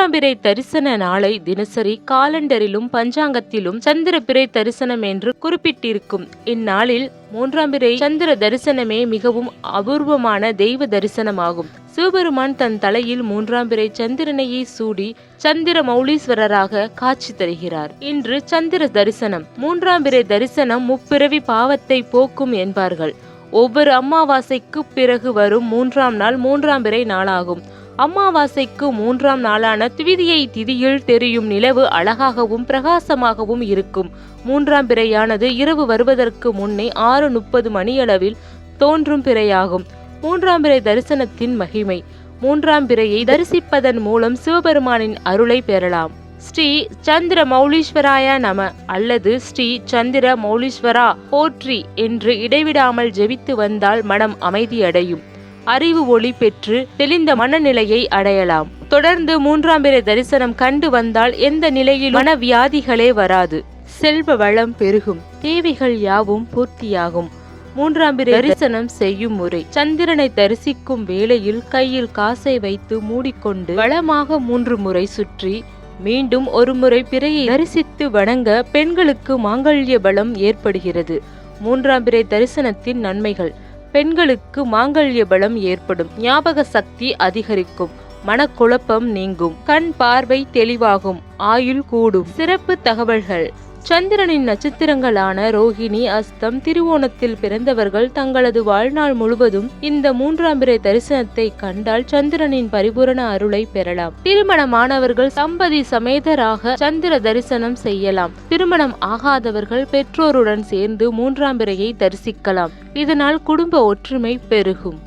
மூன்றாம் தரிசன நாளை தினசரி காலண்டரிலும் பஞ்சாங்கத்திலும் சந்திர தரிசனம் என்று குறிப்பிட்டிருக்கும். இந்நாளில் மூன்றாம் பிறை சந்திர தரிசனமே மிகவும் அபூர்வமான தெய்வ தரிசனமாகும். சிவபெருமான் தன் தலையில் மூன்றாம் பிறை சந்திரனையே சூடி சந்திர மௌலீஸ்வரராக காட்சி தருகிறார். இன்று சந்திர தரிசனம். மூன்றாம் பிறை தரிசனம் முப்பிறவி பாவத்தை போக்கும் என்பார்கள். ஒவ்வொரு அமாவாசைக்கு பிறகு வரும் மூன்றாம் நாள் மூன்றாம் பிறை நாளாகும். அமாவாசைக்கு மூன்றாம் நாளான திவிதியை திதியில் தெரியும் நிலவு அழகாகவும் பிரகாசமாகவும் இருக்கும். மூன்றாம் பிறையானது இரவு வருவதற்கு முன்னே ஆறு முப்பது மணியளவில் தோன்றும் பிறையாகும். மூன்றாம் பிறை தரிசனத்தின் மகிமை. மூன்றாம் பிறையை தரிசிப்பதன் மூலம் சிவபெருமானின் அருளை பெறலாம். ஸ்ரீ சந்திர மௌலீஸ்வராய நம அல்லது ஸ்ரீ சந்திர மௌலீஸ்வரா போற்றி என்று இடைவிடாமல் ஜெபித்து வந்தால் மனம் அமைதியடையும். அறிவு ஒளி பெற்று தெளிந்த மனநிலையை அடையலாம். தொடர்ந்து மூன்றாம் பிறை தரிசனம் கண்டு வந்தால் எந்த நிலையில் மன வியாதிகளே வராது. செல்வ வளம் பெருகும். தேவைகள் யாவும் பூர்த்தியாகும். மூன்றாம் பிற தரிசனம் செய்யும் முறை. சந்திரனை தரிசிக்கும் வேளையில் கையில் காசை வைத்து மூடிக்கொண்டு வளமாக மூன்று முறை சுற்றி மீண்டும் ஒரு முறை பிறையை தரிசித்து வணங்க பெண்களுக்கு மாங்கல்ய பலம் ஏற்படுகிறது. மூன்றாம் பிறை தரிசனத்தின் நன்மைகள். பெண்களுக்கு மாங்கல்ய பலம் ஏற்படும். ஞாபக சக்தி அதிகரிக்கும். மனக்குழப்பம் நீங்கும். கண் பார்வை தெளிவாகும். ஆயுள் கூடும். சிறப்பு தகவல்கள். சந்திரனின் நட்சத்திரங்களான ரோஹிணி அஸ்தம் திருவோணத்தில் பிறந்தவர்கள் தங்களது வாழ்நாள் முழுவதும் இந்த மூன்றாம் பிறை தரிசனத்தை கண்டால் சந்திரனின் பரிபூரண அருளை பெறலாம். திருமணமானவர்கள் சம்பதி சமேதராக சந்திர தரிசனம் செய்யலாம். திருமணம் ஆகாதவர்கள் பெற்றோருடன் சேர்ந்து மூன்றாம் பிறையை தரிசிக்கலாம். இதனால் குடும்ப ஒற்றுமை பெருகும்.